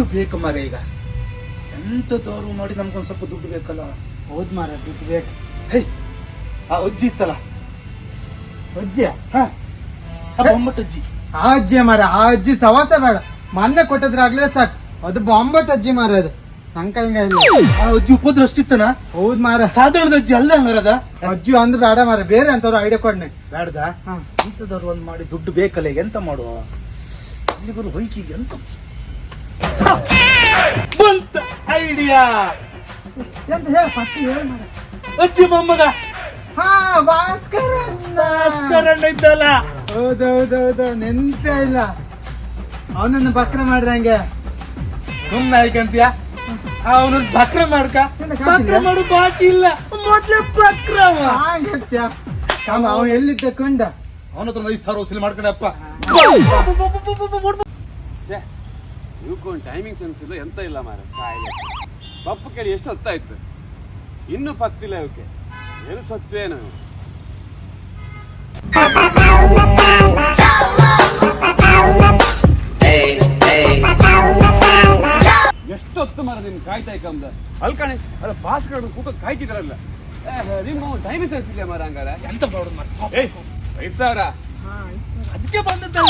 ದುಡ್ಡು ಬೇಕು ಮರ ಈಗ. ಎಂತದವರು ನೋಡಿ ನಮ್ಗೊಂದು ಸ್ವಲ್ಪ ದುಡ್ಡು ಬೇಕಲ್ಲ? ಹೌದ್ ಮಾರ ದುಡ್ಡು ಬೇಕು. ಹೇ ಆ ಅಜ್ಜಿ ಇತ್ತಲ್ಲ? ಅಜ್ಜಿಯ? ಹಾ ಅಜ್ಜಿ. ಆ ಅಜ್ಜಿ ಮಾರ ಆ ಅಜ್ಜಿ ಸವಾಸ ಬೇಡ. ಮೊನ್ನೆ ಕೊಟ್ಟದ್ರಾಗ್ಲೇ ಸಾಕು. ಅದು ಬಾಂಬಟ್ ಅಜ್ಜಿ ಮಾರ ಅದು. ಹಿಂಗ ಇಲ್ಲ. ಆ ಅಜ್ಜಿ ಉಪದ್ರ ಅಷ್ಟಿತ್ತನ? ಹೌದ್ ಮಾರ ಸಾಧಾರಣದ ಅಜ್ಜಿ ಅಲ್ಲ ಹಂಗಾರದ? ಅಜ್ಜಿ ಅಂದ್ ಬೇಡ ಮಾರ ಬೇರೆ ಅಂತವ್ರು ಐಡಿಯಾ ಕೊಡ್ನೆ ಬೇಡದ? ಹಾ. ಇಂಥದವ್ರು ಒಂದ್ ಮಾಡಿ ದುಡ್ಡು ಬೇಕಲ್ಲ ಈಗ ಎಂತ ಮಾಡುವ? ಇಲ್ಲಿಗರು ಹೊಯ್ಕಿಗೆ ಎಂತ ಬಂತ ಐಡಿಯಾ ಎಂತ ಹೇಳ ಪಟ್ಟಿ ಹೇಳ ಅಜ್ಜಿ ಮೊಮ್ಮಗ ಹಾ ಭಾಸ್ಕರ ಭಾಸ್ಕರ ಇದ್ದಲ್ಲ ಹೌದೌದೌದು ನೆನ್ಪೇ ಇಲ್ಲ ಅವನನ್ನು ಬಕ್ರ ಮಾಡ್ರಂಗೆ ಸುಮ್ಮನೆ ಆಯ್ಕಂತೀಯ ಅವನ ಬಕ್ರ ಮಾಡ್ಕ. ಬಕ್ರ ಮಾಡು ಬಾಕಿ ಇಲ್ಲ ಮೊದ್ಲೇ ಬಕ್ರವ ಕಾಮ ಅವ ಎಲ್ಲಿದ್ದ ಕಂಡ ಅವನ ಹತ್ರ ಐದು ಸಾವಿರ ವಸೂಲಿ ಮಾಡ್ಕೊಂಡಪ್ಪ ಇವಕ್ಕೊಂದು ಟೈಮಿಂಗ್ ಸೆನ್ಸ್ ಇಲ್ಲ ಎಂತ ಇಲ್ಲ ಮಾರ ಸಾಯಿಲೆ. ಪಪ್ಪು ಕೇಳಿ ಎಷ್ಟು ಹೊತ್ತಾಯ್ತು? ಇನ್ನೂ ಪತ್ತಿಲ್ಲ ಇವಕ್ಕೆ. ಎಲ್ಲಿ ಸತ್ವೇನು ಎಷ್ಟೊತ್ತು ಮರ ನಿನ್ ಕಾಯ್ತಾ ಇಕ್ಕಂದ ಕಾಣಿ ಅಲ್ಲ ಬಾಸ್ಗಳು ಕೂಕ ಕಾಯ್ತಿದ್ರಲ್ಲ. ನಿಮ್ಮ ಟೈಮಿಂಗ್ ಸೆನ್ಸ್ ಇಲ್ಲ ಮರ ಹಂಗಾರ? ಎಂತ ಪ್ರಾಬ್ಲಮ್ ಐದು ಸಾವಿರ. ಅದಕ್ಕೆ ಬಂದದ್ದಲ್ಲ.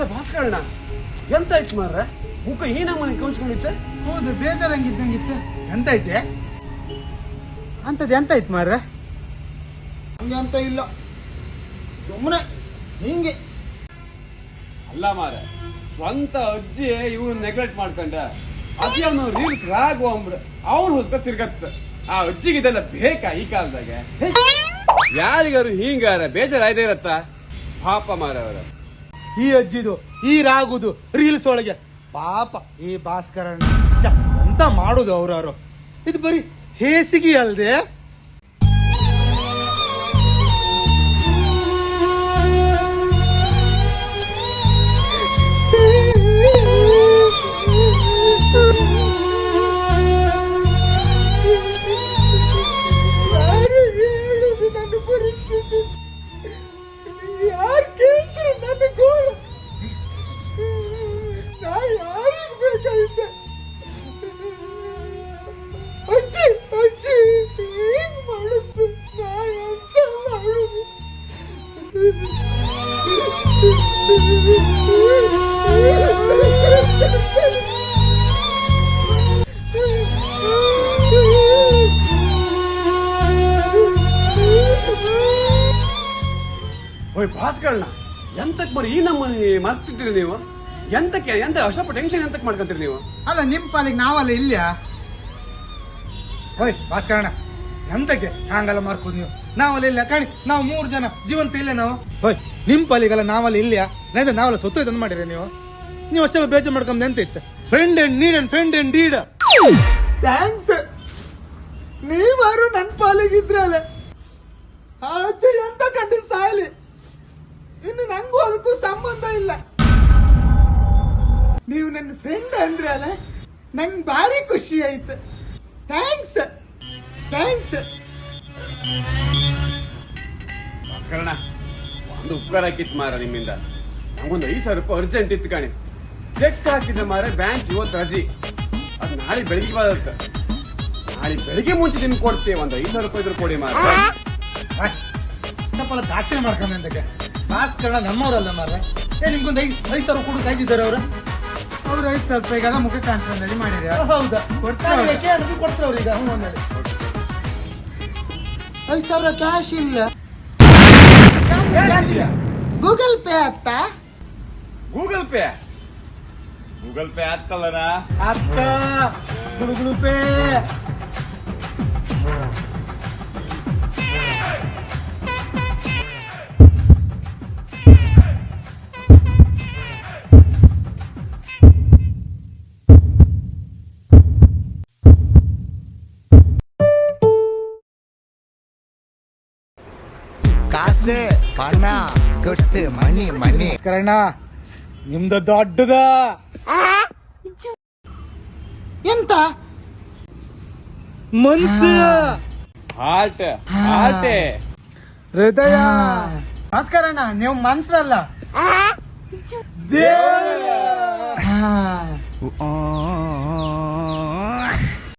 ಅಲ್ಲ ಭಾಸ್ಕರಣ್ಣ. ಎಂತ ಆಯ್ತು ಮಾರ್ರೆ? ಮುಖ ಈ ನಮ್ಮನೆ ಕೌಚ್ಕೊಂಡಿತ್ತೆ ಹೌದು ಬೇಜಾರಂಗಿದ್ದಂಗಿತ್ತು. ಎಂತ ಐತೆ ಅಂತದ್ದು ಎಂತ ಆಯ್ತು ಮಾರ್ರೆ? ಹಂಗೆ ಅಂತ ಇಲ್ಲ. ಸುಮ್ಮನೆ ಹಿಂಗೆ. ಅಲ್ಲ ಮಾರ ಸ್ವಂತ ಅಜ್ಜಿ ಇವ್ರು ನೆಗ್ಲೆಕ್ಟ್ ಮಾಡ್ಕೊಂಡ ಅದೇ ಅವನು ರೀಲ್ಸ್ ರಾಗು ಅಂಬ್ರ ಅವ್ನು ಹೊತ್ತ ತಿರ್ಗತ್ತ. ಆ ಅಜ್ಜಿಗೆ ಇದೆಲ್ಲ ಬೇಕಾ ಈ ಕಾಲದಾಗ? ಯಾರಿಗಾರು ಹಿಂಗಾರ ಬೇಜಾರಾಯ್ದೇ ಇರತ್ತ? ಪಾಪ ಮಾರ ಅವರ. ಈ ಅಜ್ಜಿದು, ಈ ರಾಗುದು ರೀಲ್ಸ್ ಒಳಗೆ. ಪಾಪ ಈ ಭಾಸ್ಕರಣ್ಣ. ಅಂತ ಮಾಡುದು ಅವ್ರವ್ರು ಇದು ಬರೀ ಹೇಸಿಗೆ ಅಲ್ದೆ ಓಯ್ ಭಾಸ್ಕರಣ್ಣ ಎಂತಕ್ ಬರೀ ಈ ನಮ್ಮನೆ ಮರ್ತಿದ್ದೀರಿ ನೀವು? ಎಂತಕ್ಕೆ ಎಂತ ಅಷ್ಟಪ್ಪ ಟೆನ್ಷನ್ ಎಂತಕ್ಕೆ ಮಾಡ್ಕೊಂತೀರಿ ನೀವು? ಅಲ್ಲ ನಿಮ್ ಪಾಲಿಗೆ ನಾವಲ್ಲ ಇಲ್ಯಾ ಹೋಯ್ ಭಾಸ್ಕರಣ ಎಂತಕ್ಕೆ ಹಂಗಲ್ಲ ಮಾರ್ಕೋದು ನೀವು? ನಾವಲ್ಲ ಇಲ್ಲ ಕಾಣಿ ನಾವು ಮೂರು ಜನ ಜೀವಂತ ಇಲ್ಲ ನಾವು. ಹೋಯ್ ನಿಮ್ ಪಾಲಿಗೆಲ್ಲ ನಾವಲ್ಲ ಇಲ್ಲ ನೈದ ನಾವಲ್ಲ ಸೊತ್ತು ತಂದು ಮಾಡಿರಿ ನೀವು? ನೀವು ಅಷ್ಟೇ ಬೇಜಾರು ಮಾಡ್ಕೊಂಡ್ ಎಂತ ಇತ್ತು? Friend and need and friend and deed thanks ನೀವಾರು ನನ್ನ ಪಾಲಿಗಿದ್ರಲ್ಲ ಅಜ್ಜಿ ಎಂತ ಕಂಡು ಸಾಯಲಿ ಖುಷಿ ಆಯ್ತು. ಥ್ಯಾಂಕ್ಸ್ ಥ್ಯಾಂಕ್ಸ್ ಭಾಸ್ಕರಣ ಒಂದು ಉಪಕಾರ ಹಾಕಿತ್ತು ಮಾರ ನಿಮ್ಮಿಂದ. ನಮಗೊಂದು ಐದು ಸಾವಿರ ರೂಪಾಯಿ ಅರ್ಜೆಂಟ್ ಇತ್ತು ಕಾಣಿ. ಚೆಕ್ ಹಾಕಿದ್ದೆ ಮಾರ ಬ್ಯಾಂಕ್ ಇವತ್ತು ರಜಿ ಅದು ನಾಳೆ ಬೆಳಿಗ್ಗೆ ಬರುತ್ತೆ. ನಾಳೆ ಬೆಳಿಗ್ಗೆ ಮುಂಚೆ ನಿಮ್ಗೆ ಕೊಡ್ತೀವಿ. ಒಂದು ಐದು ಸಾವಿರ ರೂಪಾಯಿ ಇದ್ರೆ ಕೊಡಿ ಮಾರ. ಇಷ್ಟಪ್ಪಲ್ಲ ದಾಕ್ಷಿಣೆ ಮಾಡ್ಕೊಂಡ ಭಾಸ್ಕರಣ ನಮ್ಮವರಲ್ಲ ಮಾರ. ಏ ನಿಮ್ಗೊಂದು ಐದು ಐದು ಸಾವಿರ ಕೊಡು ಕಾಯ್ತಿದ್ದಾರೆ ಅವರು. ಅವ್ರು ಐದು ಸಾವಿರ ಈಗ ಮುಖ ಕಾಣಿಸ್ಕೊಂಡಿ ಮಾಡಿದ್ರೆ ಹೌದು? ಕೊಡ್ತಾರೆ. ಅವ್ರೀಗ ಹ್ಞೂ ಅಂದೇಳಿ ಐದು ಸಾವಿರ ಕ್ಯಾಶ್ ಇಲ್ಲ. ಗೂಗಲ್ ಪೇ ಅತ್ತ ಗೂಗಲ್ ಪೇ ಗೂಗಲ್ ಪೇ ಆಗ್ತಲ್ಲನಾ ಅತ್ತ ಗೂಗಲ್ ಪೇ ಬಸ್ಸು ಬಣ್ಣ ಮನಿ ಮನಿ. ಕರಣ ನಿಮ್ದು ದೊಡ್ಡದ. ಎಂತ? ಮನ್ಸು. Heart heart. ಹೃದಯ. ನಮಸ್ಕಾರ ಅಣ್ಣ ನೀವು ಮನ್ಸರಲ್ಲ. ದೇವ್ರ.